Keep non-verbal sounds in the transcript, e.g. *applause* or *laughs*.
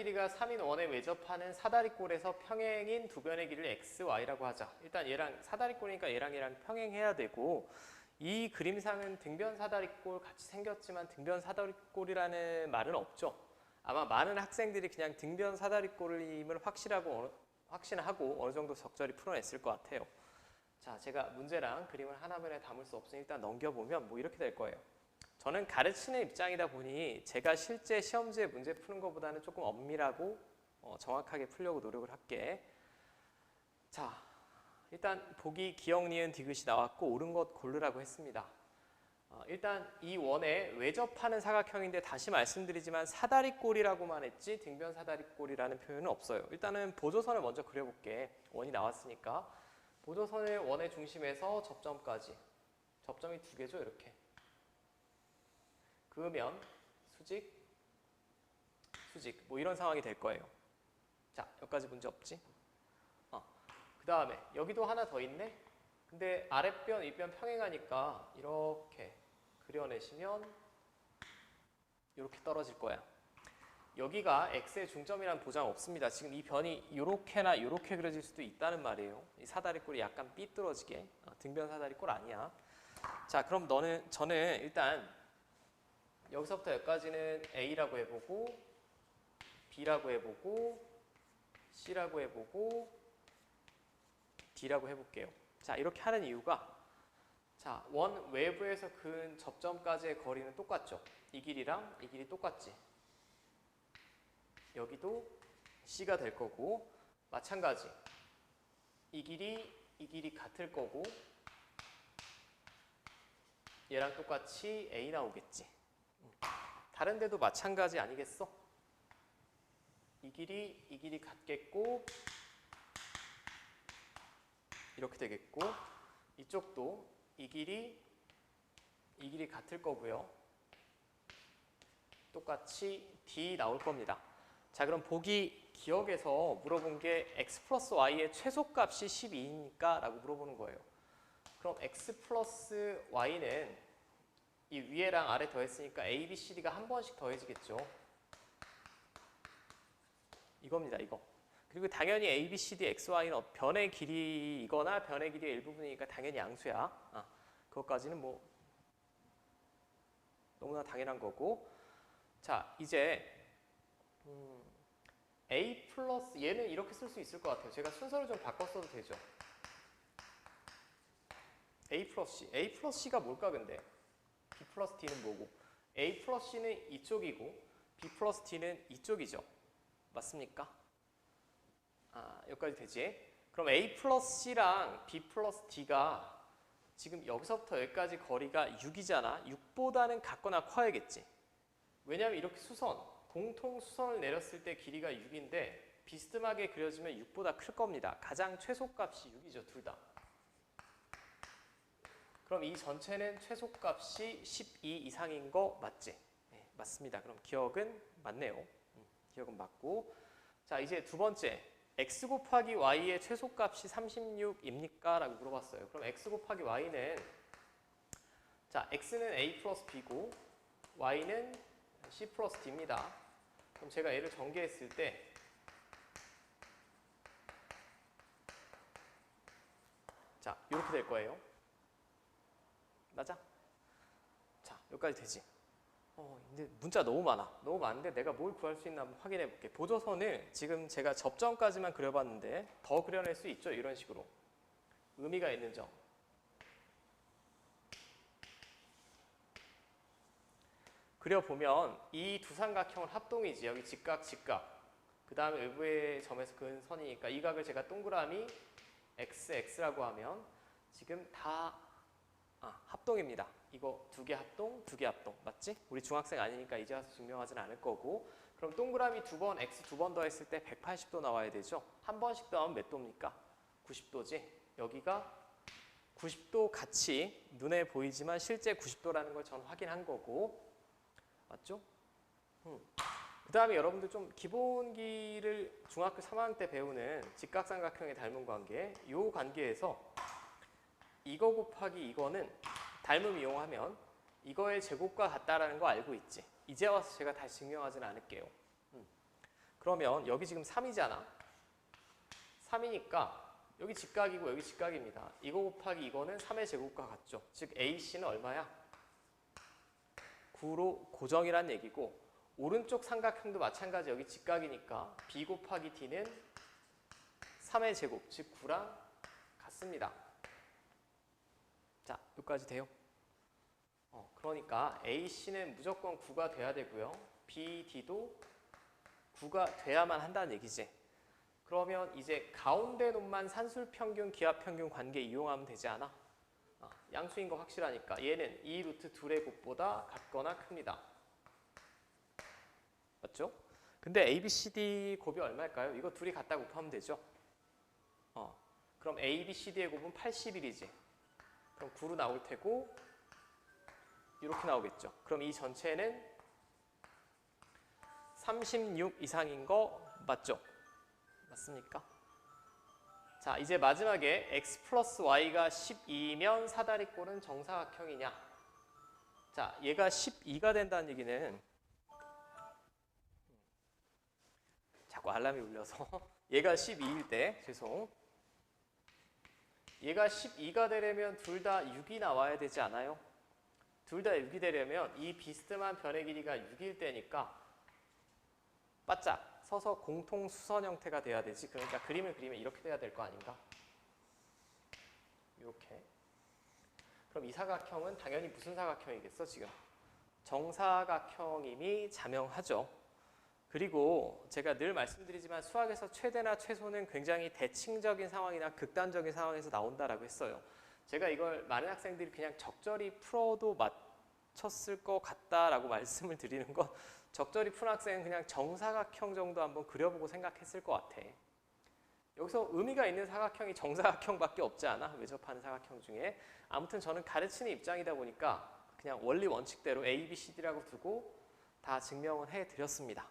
길이가 3인 원에 외접하는 사다리꼴에서 평행인 두 변의 길이를 x, y라고 하자. 일단 얘랑 사다리꼴이니까 얘랑 얘랑 평행해야 되고 이 그림상은 등변 사다리꼴 같이 생겼지만 등변 사다리꼴이라는 말은 없죠. 아마 많은 학생들이 그냥 등변 사다리꼴임을 확실하고 확신하고 어느 정도 적절히 풀어냈을 것 같아요. 자, 제가 문제랑 그림을 하나만에 담을 수 없으니 일단 넘겨보면 뭐 이렇게 될 거예요. 저는 가르치는 입장이다 보니 제가 실제 시험지에 문제 푸는 것보다는 조금 엄밀하고 어, 정확하게 풀려고 노력을 할게. 자, 일단 보기 기억, 니은, 디귿이 나왔고 옳은 것 고르라고 했습니다. 어, 일단 이 원에 외접하는 사각형인데 다시 말씀드리지만 사다리꼴이라고만 했지 등변 사다리꼴이라는 표현은 없어요. 일단은 보조선을 먼저 그려볼게. 원이 나왔으니까 보조선을 원의 중심에서 접점까지 접점이 두 개죠 이렇게 그으면 수직 수직 뭐 이런 상황이 될 거예요. 자 여기까지 문제 없지? 어. 그 다음에 여기도 하나 더 있네. 근데 아랫변 윗변 평행하니까 이렇게 그려내시면 이렇게 떨어질 거야. 여기가 x의 중점이란 보장 없습니다. 지금 이 변이 이렇게나 이렇게 그려질 수도 있다는 말이에요. 이 사다리꼴이 약간 삐뚤어지게 어, 등변 사다리꼴 아니야. 자, 그럼 너는 저는 일단 여기서부터 여기까지는 A라고 해보고 B라고 해보고 C라고 해보고 D라고 해볼게요. 자, 이렇게 하는 이유가 자, 원 외부에서 근 접점까지의 거리는 똑같죠. 이 길이랑 이 길이 똑같지. 여기도 C가 될 거고 마찬가지 이 길이 이 길이 같을 거고 얘랑 똑같이 A 나오겠지 음. 다른 데도 마찬가지 아니겠어? 이 길이 이 길이 같겠고 이렇게 되겠고 이쪽도 이 길이 이 길이 같을 거고요 똑같이 D 나올 겁니다 자 그럼 보기 기억에서 물어본 게 x 플러스 y의 최소값이 12니까 라고 물어보는 거예요. 그럼 x 플러스 y는 이 위에랑 아래 더했으니까 a, b, c, d가 한 번씩 더해지겠죠. 이겁니다. 이거. 그리고 당연히 a, b, c, d, x, y는 변의 길이이거나 변의 길이의 일부분이니까 당연히 양수야. 아, 그것까지는 뭐 너무나 당연한 거고. 자 이제 음, A 플러스 얘는 이렇게 쓸 수 있을 것 같아요. 제가 순서를 좀 바꿨어도 되죠. A 플러스 C. A 플러스 C가 뭘까 근데? B 플러스 D는 뭐고? A 플러스 C는 이쪽이고 B 플러스 D는 이쪽이죠. 맞습니까? 아, 여기까지 되지? 그럼 A 플러스 C랑 B 플러스 D가 지금 여기서부터 여기까지 거리가 6이잖아. 6보다는 같거나 커야겠지. 왜냐하면 이렇게 수선, 공통 수선을 내렸을 때 길이가 6인데 비스듬하게 그려지면 6보다 클 겁니다. 가장 최소값이 6이죠, 둘 다. 그럼 이 전체는 최소값이 12 이상인 거 맞지? 네, 맞습니다. 그럼 기억은 맞네요. 음, 기억은 맞고. 자, 이제 두 번째. x 곱하기 y의 최소값이 36입니까? 라고 물어봤어요. 그럼 x 곱하기 y는 자, x는 a 플러스 b고 y는 C 플러스 D입니다. 그럼 제가 얘를 전개했을 때 자, 이렇게 될 거예요. 맞아? 자, 여기까지 되지? 어, 근데 문자 너무 많아. 너무 많은데 내가 뭘 구할 수 있나 확인해 볼게. 보조선을 지금 제가 접점까지만 그려봤는데 더 그려낼 수 있죠? 이런 식으로. 의미가 있는 점. 그려보면 이 두 삼각형은 합동이지. 여기 직각, 직각. 그 다음에 외부의 점에서 그은 선이니까 이 각을 제가 동그라미 x, x라고 하면 지금 다 아, 합동입니다. 이거 두 개 합동, 두 개 합동. 맞지? 우리 중학생 아니니까 이제 와서 증명하지는 않을 거고 그럼 동그라미 두 번, x 두 번 더했을 때 180도 나와야 되죠? 한 번씩 더하면 몇 도입니까? 90도지? 여기가 90도 같이 눈에 보이지만 실제 90도라는 걸 전 확인한 거고 맞죠? 음. 그 다음에 여러분들 좀 기본기를 중학교 3학년 때 배우는 직각삼각형의 닮은 관계 이 관계에서 이거 곱하기 이거는 닮음 이용하면 이거의 제곱과 같다라는 거 알고 있지 이제 와서 제가 다시 증명하지는 않을게요 음. 그러면 여기 지금 3이잖아. 3이니까 여기 직각이고 여기 직각입니다. 이거 곱하기 이거는 3의 제곱과 같죠. 즉 AC는 얼마야? 9로 고정이란 얘기고 오른쪽 삼각형도 마찬가지 여기 직각이니까 B 곱하기 D는 3의 제곱 즉 9랑 같습니다. 자, 여기까지 돼요. 어, 그러니까 AC는 무조건 9가 돼야 되고요. BD도 9가 돼야만 한다는 얘기지. 그러면 이제 가운데 놈만 산술평균, 기하평균 관계 이용하면 되지 않아? 아, 양수인 거 확실하니까 얘는 이 루트 둘의 곱보다 같거나 큽니다. 맞죠? 근데 A, B, C, D 곱이 얼마일까요? 이거 둘이 갖다 곱하면 되죠. 어, 그럼 A, B, C, D의 곱은 81이지. 그럼 9로 나올 테고 이렇게 나오겠죠. 그럼 이 전체는 36 이상인 거 맞죠? 맞습니까? 자, 이제 마지막에 x 플러스 y가 12면 사다리꼴은 정사각형이냐? 자, 얘가 12가 된다는 얘기는 자꾸 알람이 울려서 *laughs* 얘가 12일 때 죄송 얘가 12가 되려면 둘 다 6이 나와야 되지 않아요? 둘 다 6이 되려면 이 비스듬한 변의 길이가 6일 때니까 바짝 서서 공통 수선 형태가 돼야 되지. 그러니까 그림을 그리면 이렇게 돼야 될 거 아닌가? 이렇게. 그럼 이 사각형은 당연히 무슨 사각형이겠어 지금? 정사각형임이 자명하죠. 그리고 제가 늘 말씀드리지만 수학에서 최대나 최소는 굉장히 대칭적인 상황이나 극단적인 상황에서 나온다라고 했어요. 제가 이걸 많은 학생들이 그냥 적절히 풀어도 맞췄을 것 같다라고 *laughs* 말씀을 드리는 건 적절히 푼 학생은 그냥 정사각형 정도 한번 그려보고 생각했을 것 같아. 여기서 의미가 있는 사각형이 정사각형밖에 없지 않아? 외접하는 사각형 중에. 아무튼 저는 가르치는 입장이다 보니까 그냥 원리 원칙대로 A, B, C, D라고 두고 다 증명을 해드렸습니다.